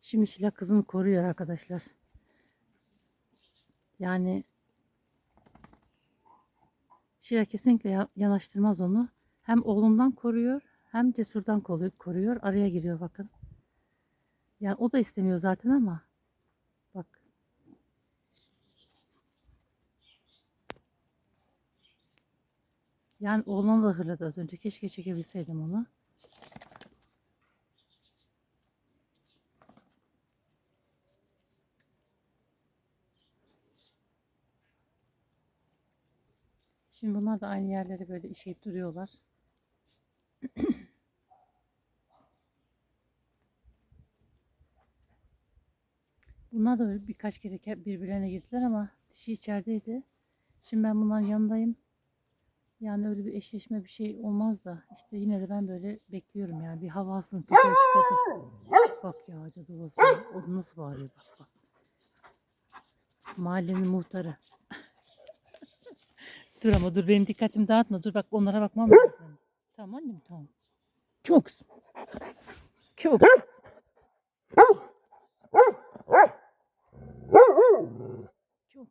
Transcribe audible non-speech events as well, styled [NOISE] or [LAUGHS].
Şimdi Şila kızını koruyor arkadaşlar. Yani Şila kesinlikle yanaştırmaz onu. Hem oğlumdan koruyor hem cesurdan koruyor. Araya giriyor bakın. Yani o da istemiyor zaten ama Yani oğlanı da hırladı az önce. Keşke çekebilseydim onu. Şimdi bunlar da aynı yerlere böyle işeyip duruyorlar. [CLEARS THROAT] Bunlar da birkaç kere ke- birbirlerine girdiler ama dişi içerideydi. Şimdi ben bunların yanındayım. Yani öyle bir eşleşme bir şey olmaz da işte yine de ben böyle bekliyorum yani bir hava alsın köpeği çıkartıp. Bak ya cadı olsun. O nasıl bağırıyor bak bak. Mahallenin muhtarı. [LAUGHS] dur ama dur benim dikkatimi dağıtma. Dur bak onlara bakmam lazım. Tamam annem tamam. Çok. Çok. Çok. Çok.